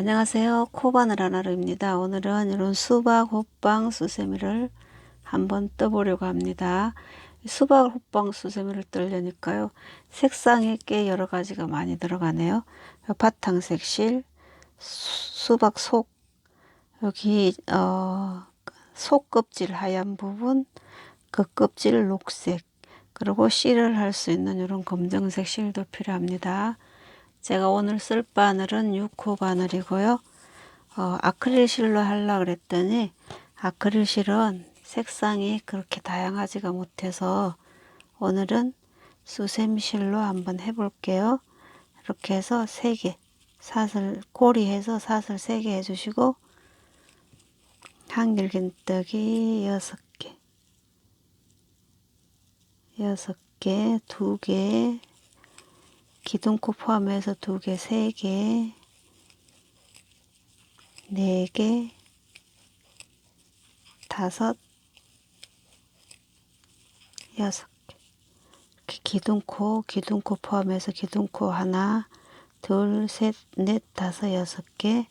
안녕하세요. 코바늘 하나루입니다. 오늘은 이런 수박 호빵 수세미를 한번 떠보려고 합니다. 수박 호빵 수세미를 뜨려니까요. 색상이 꽤 여러 가지가 많이 들어가네요. 바탕색 실, 수박 속, 여기 어, 속 껍질 하얀 부분, 그 껍질 녹색, 그리고 실을 할 수 있는 이런 검정색 실도 필요합니다. 제가 오늘 쓸 바늘은 6호 바늘이고요. 어, 아크릴 실로 하려고 그랬더니 아크릴 실은 색상이 그렇게 다양하지가 못해서 오늘은 수세미 실로 한번 해볼게요. 이렇게 해서 3개 사슬 고리해서 사슬 3개 해주시고 한길긴뜨기 6개 6개 2개 기둥코 포함해서 두 개, 세 개, 네 개, 다섯, 여섯 개. 이렇게 기둥코, 기둥코 포함해서 기둥코 하나, 둘, 셋, 넷, 다섯, 여섯 개,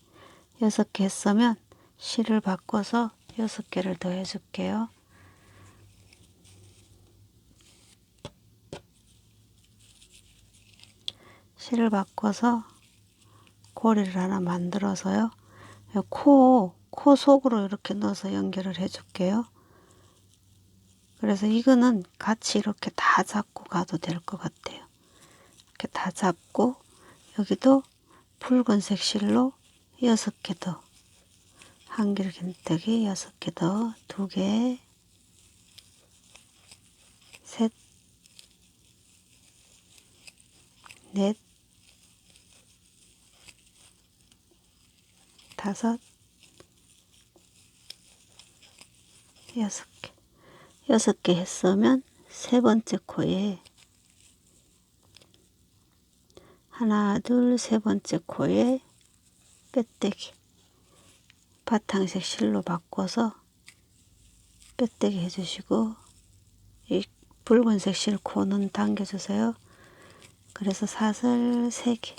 여섯 개 했으면 실을 바꿔서 여섯 개를 더 해줄게요. 실을 바꿔서 고리를 하나 만들어서요. 코, 코 속으로 이렇게 넣어서 연결을 해줄게요. 그래서 이거는 같이 이렇게 다 잡고 가도 될 것 같아요. 이렇게 다 잡고 여기도 붉은색 실로 여섯 개 더. 한길 긴뜨기 여섯 개 더. 두 개. 셋. 넷. 다섯, 여섯 개. 여섯 개 했으면 세 번째 코에 하나, 둘, 세 번째 코에 빼떼기. 바탕색 실로 바꿔서 빼떼기 해주시고 이 붉은색 실 코는 당겨주세요. 그래서 사슬 세 개.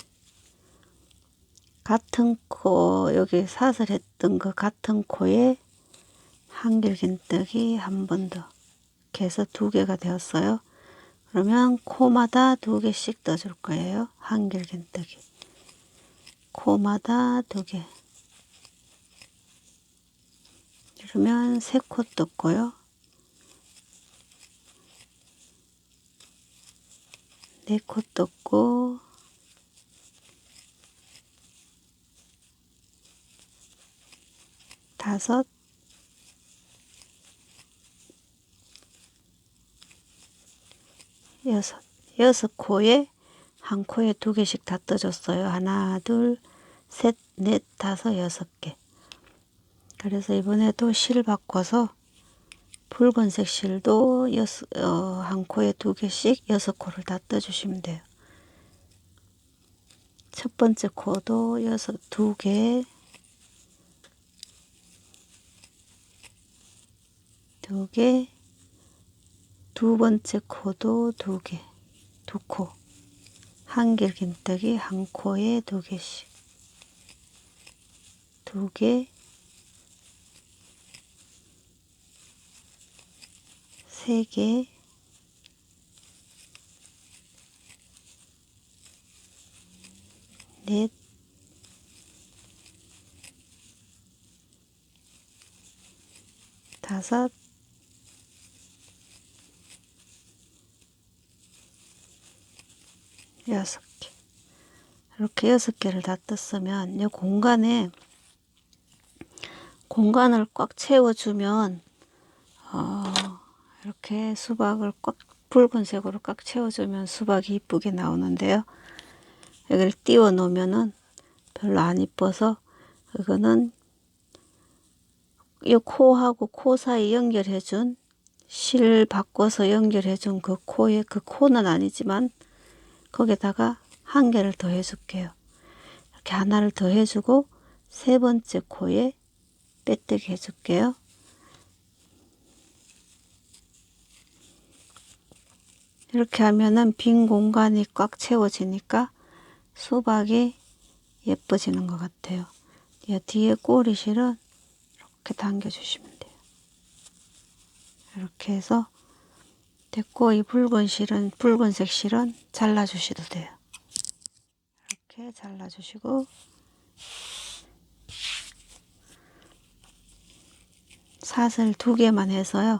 같은 코 여기 사슬했던 그 같은 코에 한길긴뜨기 한 번 더. 이렇게 해서 두 개가 되었어요. 그러면 코마다 두 개씩 떠줄 거예요. 한길긴뜨기. 코마다 두 개. 그러면 세 코 떴고요. 네 코 떴고 다섯, 여섯, 여섯 코에 한 코에 두 개씩 다 떠줬어요. 하나, 둘, 셋, 넷, 다섯, 여섯 개. 그래서 이번에도 실 바꿔서 붉은색 실도 여섯, 어, 한 코에 두 개씩 여섯 코를 다 떠주시면 돼요. 첫 번째 코도 여섯, 두 개, 두 개, 두 번째 코도 두 개, 두 코. 한길 긴뜨기 한 코에 두 개씩. 두 개, 세 개, 넷, 다섯, 여섯 개. 이렇게 여섯 개를 다 떴으면 이 공간에 공간을 꽉 채워주면 어, 이렇게 수박을 꽉 붉은색으로 꽉 채워주면 수박이 이쁘게 나오는데요. 여기를 띄워 놓으면은 별로 안 이뻐서 이거는 이 코하고 코 사이 연결해준 실 바꿔서 연결해준 그 코에 그 코는 아니지만 거기다가 한 개를 더 해줄게요. 이렇게 하나를 더 해주고 세 번째 코에 빼뜨기 해줄게요. 이렇게 하면은 빈 공간이 꽉 채워지니까 수박이 예뻐지는 것 같아요. 이 뒤에 꼬리실은 이렇게 당겨주시면 돼요. 이렇게 해서 됐고 이 붉은 실은 붉은색 실은 잘라주셔도 돼요. 이렇게 잘라주시고 사슬 두 개만 해서요.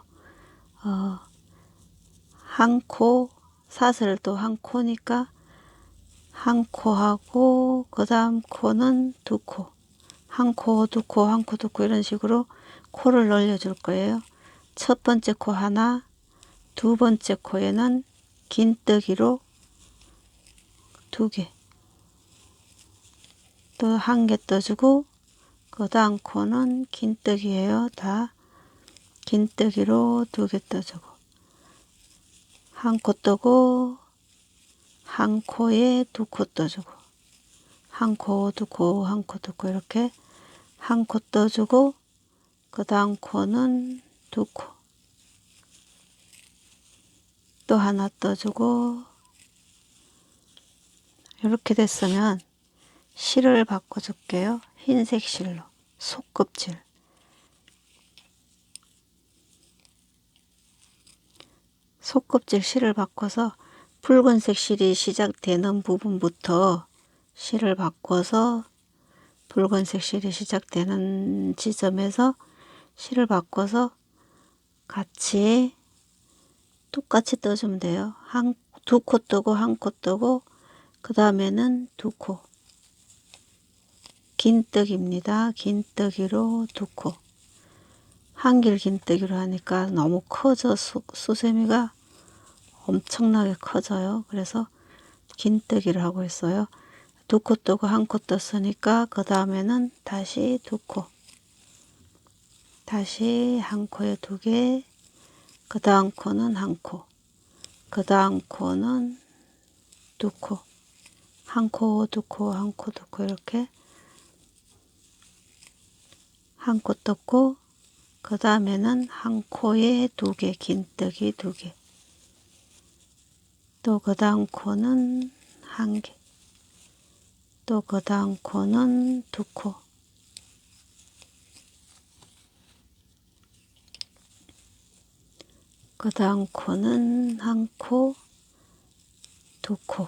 어, 한 코, 사슬 또 한 코니까 한 코하고 그 다음 코는 두 코. 한 코, 두 코, 한 코, 두 코 이런 식으로 코를 늘려줄 거예요. 첫 번째 코 하나, 두 번째 코에는 긴뜨기로 두 개. 또 한 개 떠주고 그 다음 코는 긴뜨기예요. 다 긴뜨기로 두 개 떠주고 한 코 떠고 한 코에 두 코 떠주고 한 코, 두 코, 한 코, 두 코 이렇게 한 코 떠주고 그 다음 코는 두 코. 또 하나 떠주고 이렇게 됐으면 실을 바꿔줄게요. 흰색 실로 속껍질 속껍질 실을 바꿔서 붉은색 실이 시작되는 부분부터 실을 바꿔서 붉은색 실이 시작되는 지점에서 실을 바꿔서 같이 똑같이 떠주면 돼요. 한, 두 코 뜨고 한 코 뜨고 그 다음에는 두 코. 긴뜨기입니다. 긴뜨기로 두 코. 한길 긴뜨기로 하니까 너무 커져 수, 수세미가 엄청나게 커져요. 그래서 긴뜨기를 하고 있어요. 두 코 뜨고 한 코 떴으니까 그 다음에는 다시 두 코. 다시 한 코에 두 개. 그 다음 코는 한 코. 그 다음 코는 두 코. 한 코, 두 코, 한 코, 두 코 이렇게 한 코 떴고 그 다음에는 한 코에 두 개, 긴뜨기 두 개. 또 그 다음 코는 한 개. 또 그 다음 코는 두 코. 그 다음 코는 한 코, 두 코.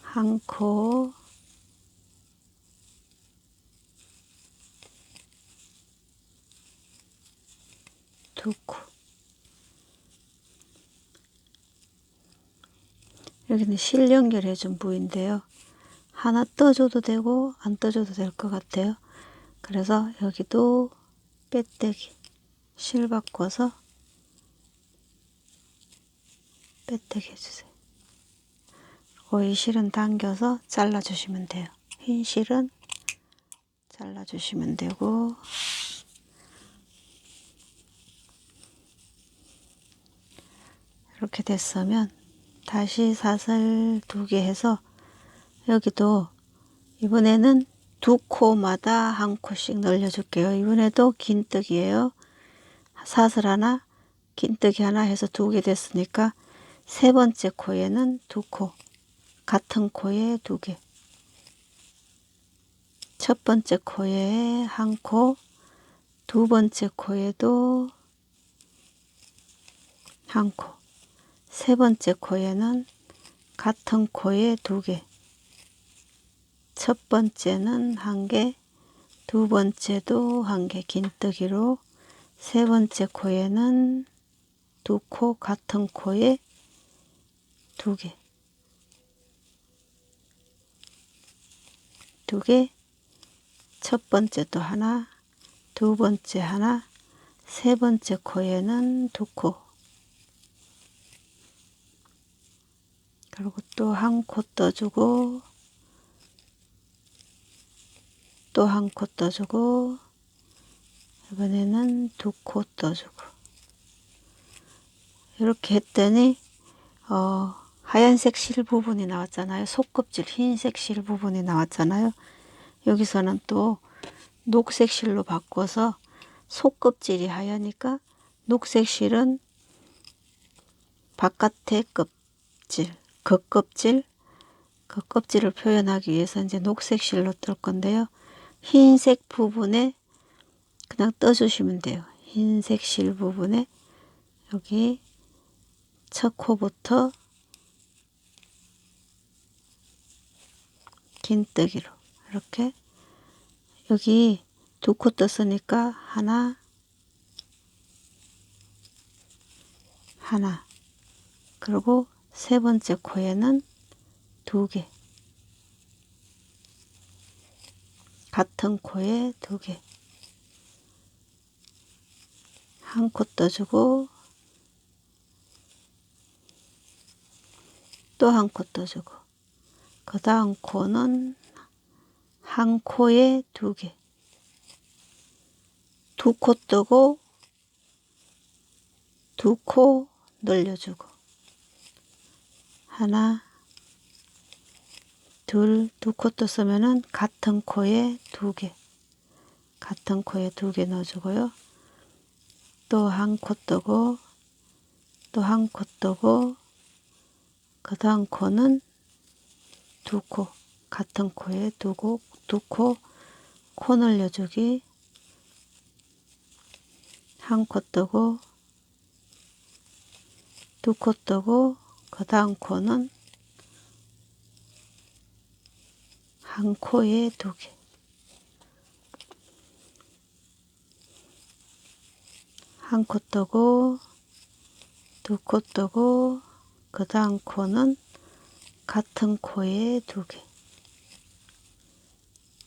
한 코, 두 코. 여기는 실 연결해 준 부위인데요. 하나 떠줘도 되고 안 떠줘도 될 것 같아요. 그래서 여기도 빼떼기 실 바꿔서 빼떼기 해주세요. 이 실은 당겨서 잘라주시면 돼요. 흰 실은 잘라주시면 되고 이렇게 됐으면 다시 사슬 두 개 해서 여기도 이번에는 두 코마다 한 코씩 늘려줄게요. 이번에도 긴뜨기예요. 사슬 하나, 긴뜨기 하나 해서 두 개 됐으니까 세 번째 코에는 두 코, 같은 코에 두 개. 첫 번째 코에 한 코, 두 번째 코에도 한 코. 세 번째 코에는 같은 코에 두 개. 첫 번째는 한 개, 두 번째도 한 개 긴뜨기로 세 번째 코에는 두 코 같은 코에 두 개. 두 개. 첫 번째 또 하나, 두 번째 하나, 세 번째 코에는 두 코. 그리고 또 한 코 떠주고 또 한 코 떠주고 이번에는 두 코 떠주고 이렇게 했더니 어, 하얀색 실 부분이 나왔잖아요. 속껍질 흰색 실 부분이 나왔잖아요. 여기서는 또 녹색 실로 바꿔서 속껍질이 하얘니까 녹색 실은 바깥의 껍질 겉껍질 그 껍질을 표현하기 위해서 이제 녹색 실로 뜰 건데요. 흰색 부분에 그냥 떠주시면 돼요. 흰색 실 부분에 여기 첫 코부터 긴뜨기로 이렇게 여기 두 코 떴으니까 하나 하나 그리고 세 번째 코에는 두 개 같은 코에 두 개. 한 코 떠주고 또 한 코 떠주고. 그 다음 코는 한 코에 두 개. 두 코 뜨고 두 코 늘려주고. 하나 둘두코 떴으면은 같은 코에 두 개. 같은 코에 두 개 넣어주고요. 또 한 코 뜨고 또 한 코 뜨고 그 다음 코는 두 코, 같은 코에 두고, 두 코, 코 늘려주기, 한 코 뜨고, 두 코 뜨고, 그 다음 코는 한 코에 두 개. 한코 뜨고, 두코 뜨고, 그 다음 코는 같은 코에 두 개.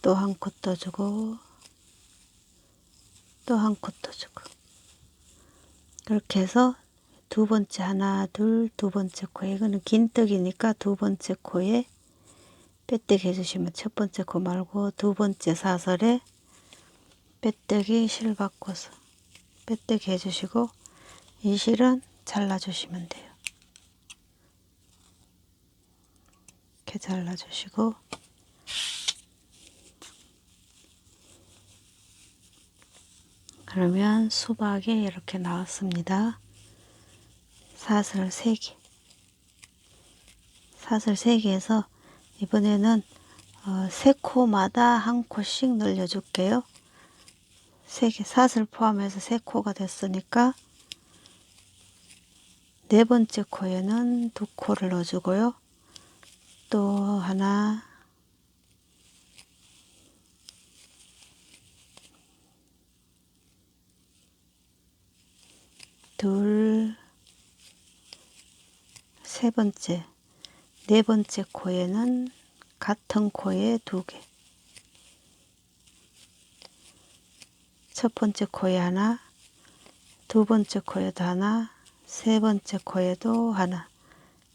또 한 코 떠주고, 또 한 코 떠주고. 그렇게 해서 두 번째 하나, 둘, 두 번째 코에, 이거는 긴뜨기니까 두 번째 코에 빼뜨기 해주시면 첫 번째 코 말고 두 번째 사설에 빼뜨기 실 바꿔서 빼뜨기 해주시고, 이 실은 잘라주시면 돼요. 이렇게 잘라주시고 그러면 수박이 이렇게 나왔습니다. 사슬 3개 사슬 3개에서 이번에는 어, 세 코마다 한 코씩 늘려줄게요. 3개 사슬 포함해서 세 코가 됐으니까 네 번째 코에는 두 코를 넣어주고요. 또 하나 둘, 세 번째, 네 번째 코에는 같은 코에 두 개. 첫 번째 코에 하나, 두 번째 코에도 하나, 세 번째 코에도 하나,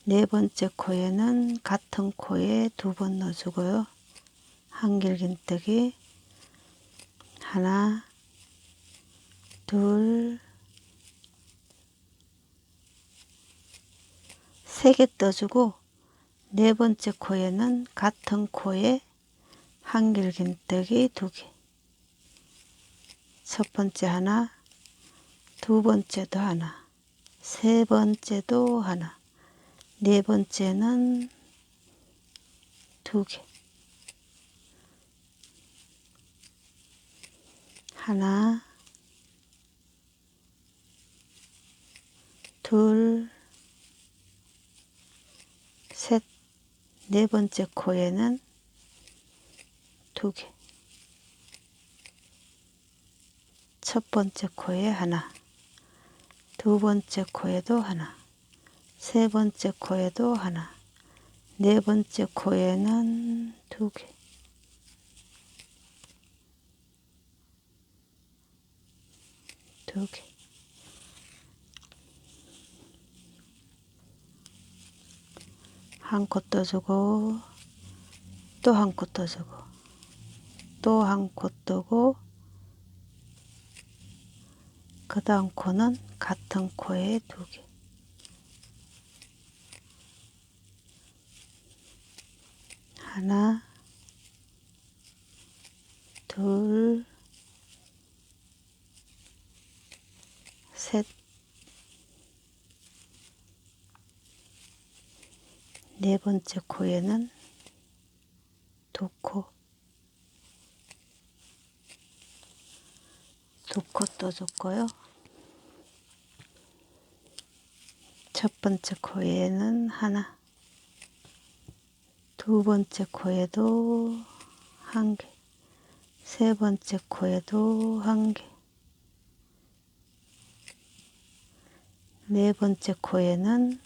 네 번째 코에는 같은 코에 두 번 넣어주고요. 한길긴뜨기 하나, 둘, 세 개 떠주고 네 번째 코에는 같은 코에 한길긴뜨기 두 개. 첫 번째 하나, 두 번째도 하나, 세 번째도 하나, 네 번째는 두 개. 하나, 둘, 셋, 네 번째 코에는 두 개. 첫 번째 코에 하나, 두 번째 코에도 하나, 세 번째 코에도 하나, 네 번째 코에는 두 개. 두 개. 한코 떠주고, 또한코 떠주고, 또한코 떠고, 그 다음 코는 같은 코에 두 개. 하나, 둘, 셋, 네 번째 코에는 두 코, 두코 떠줬고요. 첫 번째 코에는 하나, 두 번째 코에도 한 개, 세 번째 코에도 한 개, 네 번째 코에는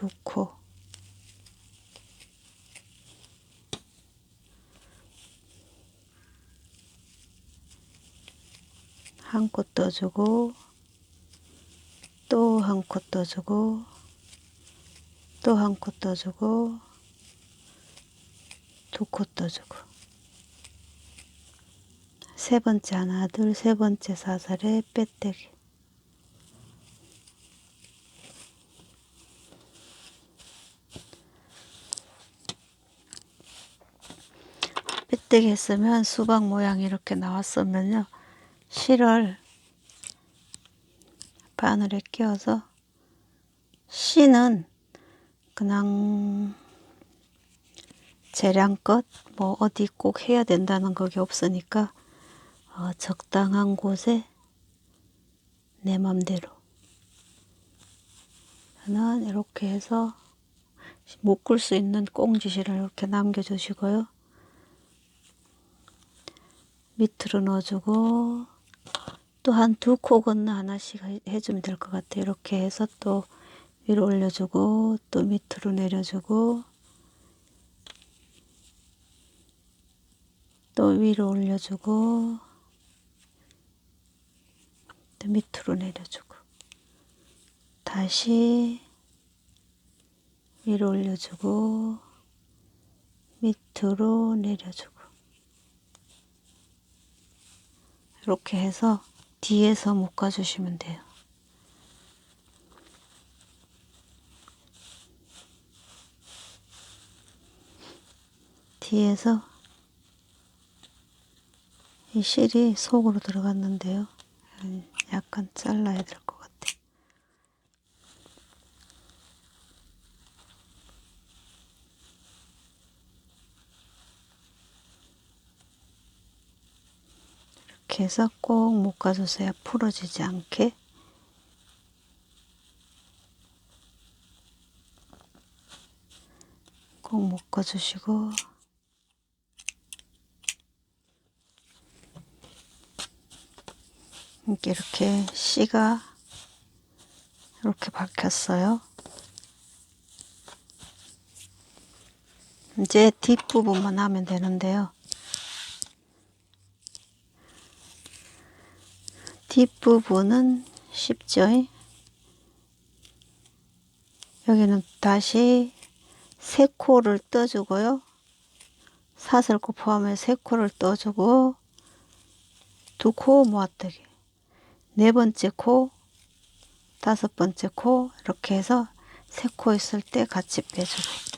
두 코, 한 코 떠주고, 또 한 코 떠주고, 또 한 코 떠주고, 두 코 떠주고, 세 번째 하나, 둘, 세 번째 사살에 빼떼기. 빼떼기 했으면 수박 모양이 이렇게 나왔으면요. 실을 바늘에 끼워서 씨는 그냥 재량껏 뭐 어디 꼭 해야 된다는 그게 없으니까 어, 적당한 곳에 내 맘대로 저는 이렇게 해서 묶을 수 있는 꽁지실을 이렇게 남겨주시고요. 밑으로 넣어주고 또 한 두 코 건너 하나씩 해- 해주면 될 것 같아요. 이렇게 해서 또 위로 올려주고 또 밑으로 내려주고 또 위로 올려주고 또 밑으로 내려주고 다시 위로 올려주고 밑으로 내려주고 이렇게 해서 뒤에서 묶어주시면 돼요. 뒤에서 이 실이 속으로 들어갔는데요. 음, 약간 잘라야 될 것 같아. 이렇게 해서 꼭 묶어주세요. 풀어지지 않게. 꼭 묶어주시고 이렇게 이렇게 씨가 이렇게 박혔어요. 이제 뒷부분만 하면 되는데요. 뒷부분은 쉽죠? 여기는 다시 세 코를 떠주고요. 사슬코 포함해 세 코를 떠주고 두 코 모아뜨기 네 번째 코 다섯 번째 코 이렇게 해서 세 코 있을 때 같이 빼주고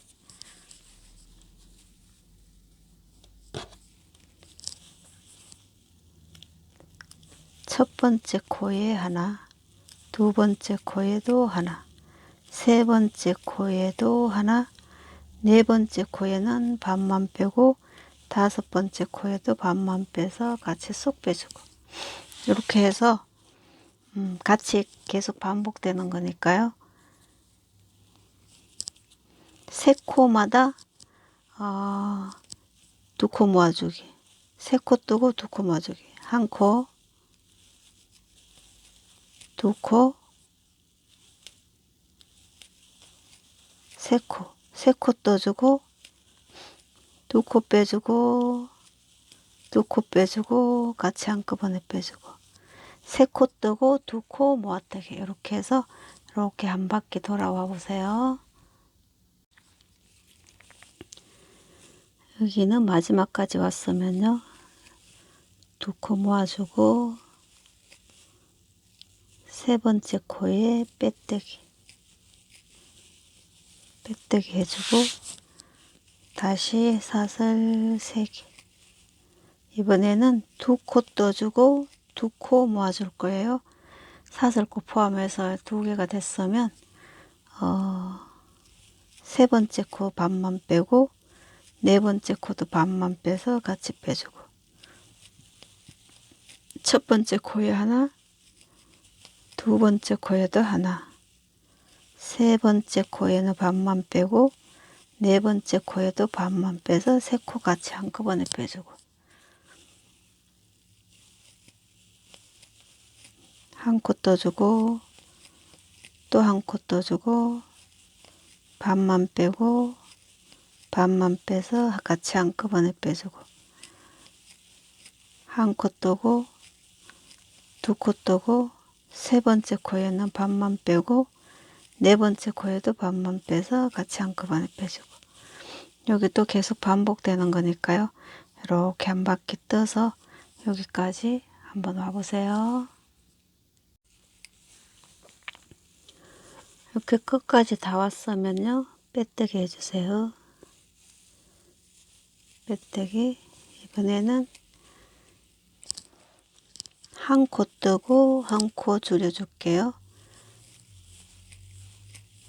첫 번째 코에 하나 두 번째 코에도 하나 세 번째 코에도 하나 네 번째 코에는 반만 빼고 다섯 번째 코에도 반만 빼서 같이 쏙 빼주고. 이렇게 해서 음, 같이 계속 반복되는 거니까요. 세 코마다 어, 두코 모아주기. 세 코 뜨고 두 코 모아주기. 한 코, 두 코, 세 코, 세코 떠주고 두 코 빼주고 두 코 빼주고 같이 한꺼번에 빼주고 세 코 뜨고 두 코 모아뜨기 이렇게 해서 이렇게 한 바퀴 돌아와 보세요. 여기는 마지막까지 왔으면요. 두 코 모아주고 세 번째 코에 빼뜨기. 빼뜨기 해주고 다시 사슬 세 개. 이번에는 두 코 떠주고 두 코 모아줄 거예요. 사슬코 포함해서 두 개가 됐으면 어, 세 번째 코 반만 빼고 네 번째 코도 반만 빼서 같이 빼주고. 첫 번째 코에 하나 두 번째 코에도 하나 세 번째 코에는 반만 빼고 네 번째 코에도 반만 빼서 세 코 같이 한꺼번에 빼주고. 한 코 떠주고 또 한 코 떠주고 반만 빼고 반만 빼서 같이 한꺼번에 빼주고. 한 코 떠고 두 코 떠고 세 번째 코에는 반만 빼고 네 번째 코에도 반만 빼서 같이 한꺼번에 빼주고 여기 또 계속 반복되는 거니까요. 이렇게 한 바퀴 떠서 여기까지 한번 와보세요. 이렇게 끝까지 다 왔으면요. 빼뜨기 해주세요. 빼뜨기 이번에는 한 코 뜨고 한 코 줄여줄게요.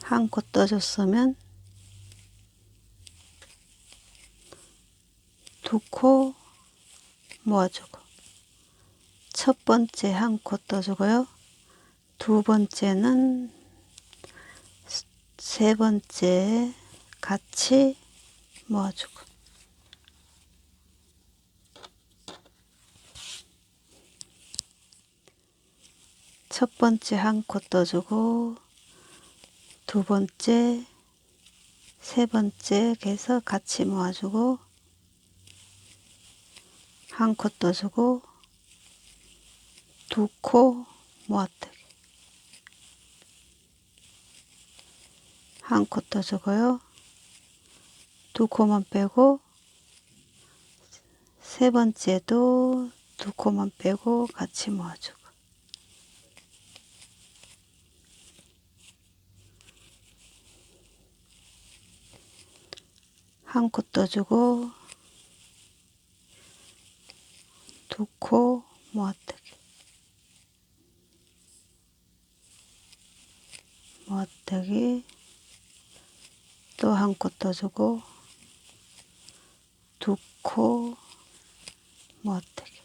한 코 떠줬으면 두 코 모아주고 첫 번째 한 코 떠주고요. 두 번째는 세 번째 같이 모아주고 첫 번째 한 코 떠주고 두 번째 세 번째 해서 같이 모아주고 한 코 떠주고 두 코 모아뜨기 한 코 떠주고요. 두 코만 빼고 세 번째도 두 코만 빼고 같이 모아주고 한 코 떠주고 두 코 모아뜨기. 모아뜨기. 또 한 코 떠주고 두 코 모아뜨기.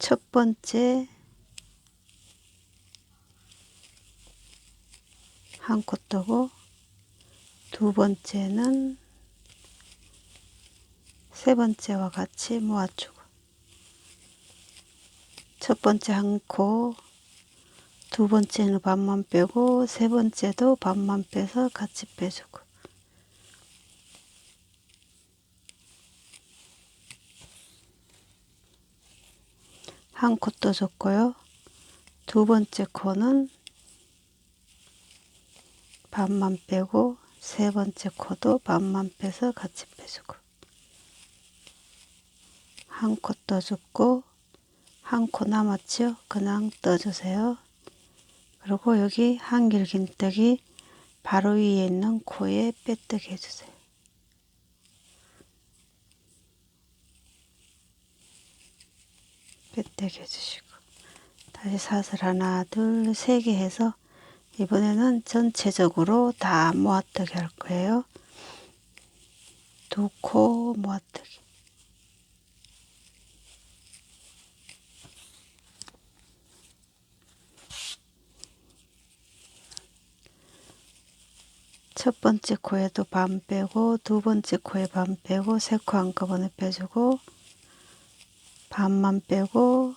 첫 번째 한 코 떠고 두 번째는 세 번째와 같이 모아주고 첫 번째 한 코, 두 번째는 반만 빼고 세 번째도 반만 빼서 같이 빼주고 한코 떠줬고요. 두 번째 코는 반만 빼고 세 번째 코도 반만 빼서 같이 빼주고 한 코 떠줬고 한 코 남았죠? 그냥 떠주세요. 그리고 여기 한길 긴뜨기 바로 위에 있는 코에 빼뜨기 해주세요. 빼뜨기 해주시고 다시 사슬 하나 둘 세 개 해서 이번에는 전체적으로 다 모아뜨기 할 거예요. 두 코 모아뜨기. 첫 번째 코에도 반 빼고 두 번째 코에 반 빼고 세 코 한꺼번에 빼주고 반만 빼고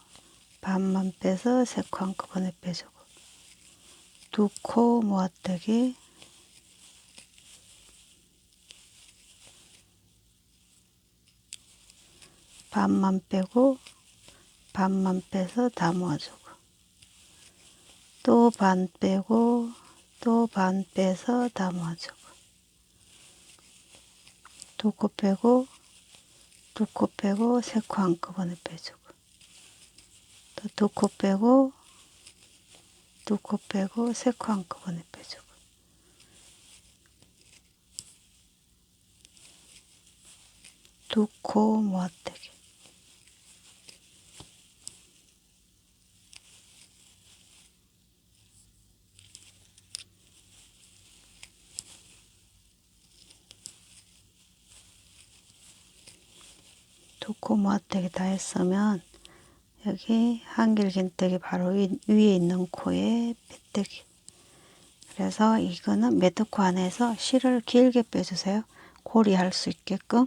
반만 빼서 세 코 한꺼번에 빼주고 두코 모아뜨기. 반만 빼고 반만 빼서 다 모아주고. 또 반 빼고 또 반 빼서 다 모아주고. 두 코 빼고 두 코 빼고 세 코 한꺼번에 빼주고. 또 두 코 빼고 두 코 빼고 세 코 한꺼번에 빼주고 두 코 모아떼기 두 코 모아떼기 다 했으면 여기 한길긴뜨기 바로 위, 위에 있는 코에 빼뜨기 그래서 이거는 매트코 안에서 실을 길게 빼주세요. 고리 할 수 있게끔.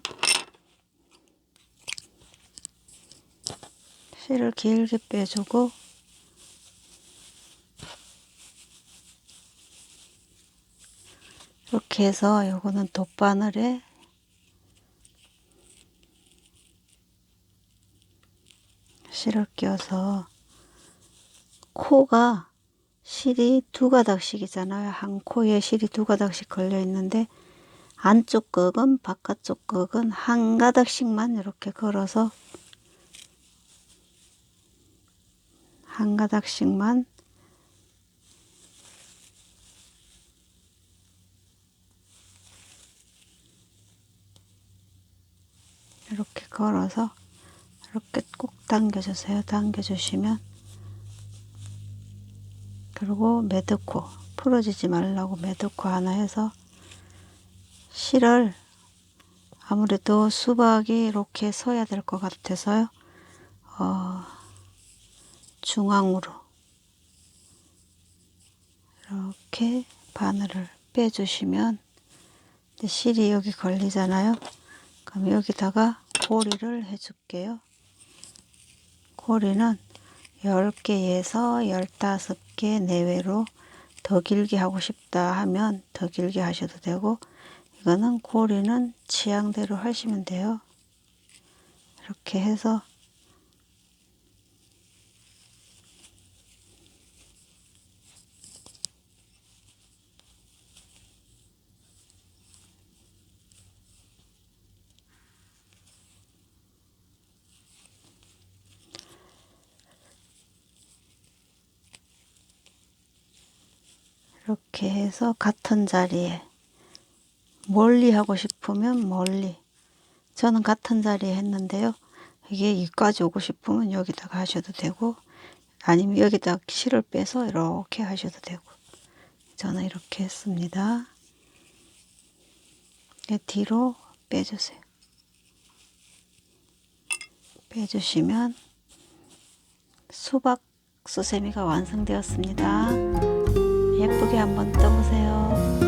실을 길게 빼주고. 이렇게 해서 요거는 돗바늘에 실을 끼워서 코가 실이 두 가닥씩이잖아요. 한 코에 실이 두 가닥씩 걸려 있는데 안쪽 극은 바깥쪽 극은 한 가닥씩만 이렇게 걸어서 한 가닥씩만 이렇게 걸어서 이렇게 꼭 당겨주세요. 당겨주시면 그리고 매드코 풀어지지 말라고 매드코 하나 해서 실을 아무래도 수박이 이렇게 서야 될 것 같아서요. 어, 중앙으로 이렇게 바늘을 빼주시면 실이 여기 걸리잖아요. 그럼 여기다가 고리를 해줄게요. 고리는 10개에서 15개 내외로 더 길게 하고 싶다 하면 더 길게 하셔도 되고 이거는 고리는 취향대로 하시면 돼요. 이렇게 해서 이렇게 해서 같은 자리에 멀리 하고 싶으면 멀리. 저는 같은 자리에 했는데요. 이게 여기까지 오고 싶으면 여기다가 하셔도 되고 아니면 여기다 실을 빼서 이렇게 하셔도 되고. 저는 이렇게 했습니다. 이제 뒤로 빼주세요. 빼주시면 수박 수세미가 완성되었습니다. 예쁘게 한번 떠보세요.